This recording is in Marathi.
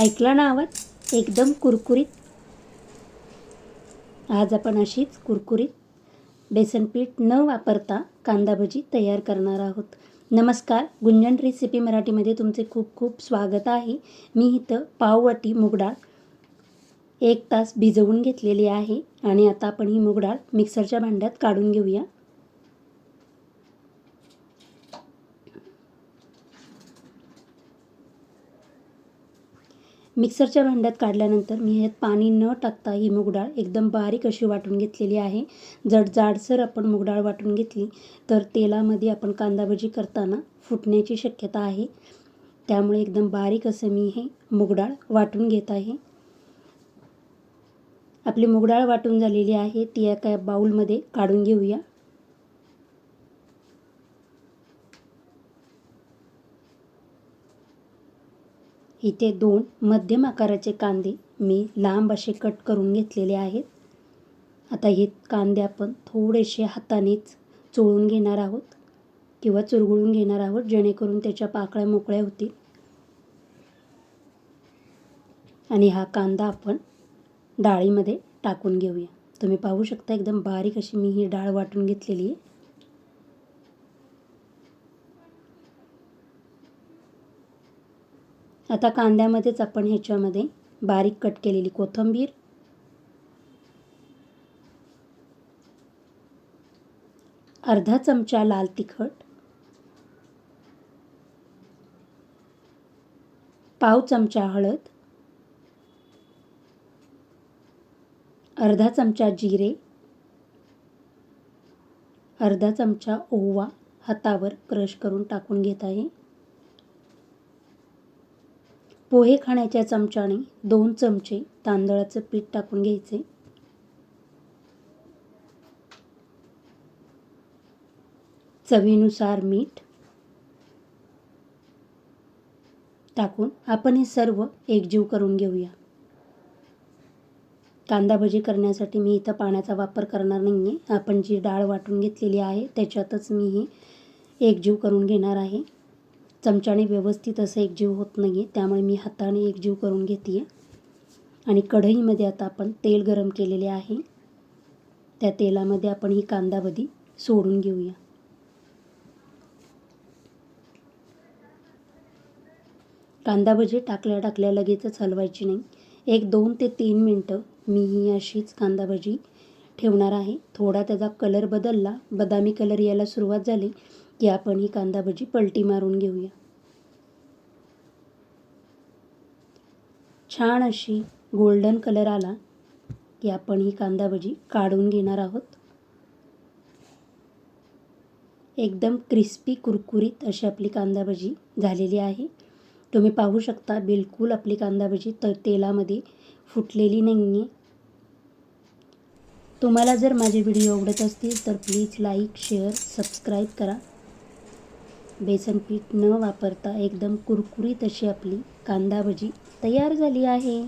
ऐकला ना आवाज? एकदम कुरकुरीत. आज आपण अशीच कुरकुरीत बेसन पीठ न वापरता कांदा भजी तयार करणार आहोत. नमस्कार गुंजन रेसिपी मराठीमध्ये तुमचे खूप खूप स्वागत आहे. मी इथं पाववाटी मुगडाळ एक तास भिजवून घेतलेली आहे आणि आता आपण ही मुगडाळ मिक्सरच्या भांड्यात काढून घेऊया. मिक्सरच्या भांड्यात काढल्यानंतर मी ह्यात पाणी न टाकता ही मुगडाळ एकदम बारीक अशी वाटून घेतलेली आहे. जर जाडसर आपण मुगडाळ वाटून घेतली तर तेलामध्ये आपण कांदा भजी करताना फुटण्याची शक्यता आहे. त्यामुळे एकदम बारीक असं मी हे मुगडाळ वाटून घेत आहे. आपली मुगडाळ वाटून झालेली आहे ती एका बाऊलमध्ये काढून घेऊया. इथे दोन मध्यम आकाराचे कांदे मी लांब असे कट करून घेतलेले आहेत. आता हे कांदे आपण थोडेसे हातानेच चोळून घेणार आहोत किंवा चुरगुळून घेणार आहोत जेणेकरून त्याच्या पाकळ्या मोकळ्या होतील. आणि हा कांदा आपण डाळीमध्ये टाकून घेऊया. तुम्ही पाहू शकता एकदम बारीक अशी मी ही डाळ वाटून घेतलेली आहे. आता कांद्यामध्येच आपण ह्याच्यामध्ये बारीक कट केलेली कोथिंबीर. अर्धा चमचा लाल तिखट. पाव चमचा हळद. अर्धा चमचा जिरे. अर्धा चमचा ओवा. हातावर क्रश करून टाकून घेत आहे. पोहे खाण्याच्या चमच्याने दोन चमचे तांदळाचं पीठ टाकून घ्यायचे. चवीनुसार मीठ टाकून आपण हे सर्व एकजीव करून घेऊया. कांदा भजी करण्यासाठी मी इथं पाण्याचा वापर करणार नाही आहे आपण जी डाळ वाटून घेतलेली आहे त्याच्यातच मी ही एकजीव करून घेणार आहे. चमच्याने व्यवस्थित असं एकजीव होत नाही आहे त्यामुळे मी हाताने एकजीव करून घेते आहे आणि कढईमध्ये आता आपण तेल गरम केलेले आहे. त्या तेलामध्ये आपण ही कांदाभजी सोडून घेऊया. कांदा भजी टाकल्या टाकल्या लगेचच हलवायची नाही. एक दोन ते तीन मिनटं मी ही अशीच कांदा भजी ठेवणार आहे. थोडा त्याचा कलर बदलला. बदामी कलर यायला सुरुवात झाली. की आपण ही कांदा भजी पलटी मारून घेऊया. छान अशी गोल्डन कलर आला की आपण ही कांदा भजी काढून घेणार आहोत. एकदम क्रिस्पी कुरकुरीत अशी आपली कांदा भजी झालेली आहे. तुम्ही पाहू शकता बिलकुल आपली कांदा भजी तर तेलामध्ये फुटलेली नाही आहे तुम्हाला जर माझे व्हिडिओ आवडत असतील तर प्लीज लाईक शेअर सबस्क्राईब करा. बेसन पीठ न वापरता एकदम कुरकुरीत अशी आपली कांदा भजी तयार झाली आहे.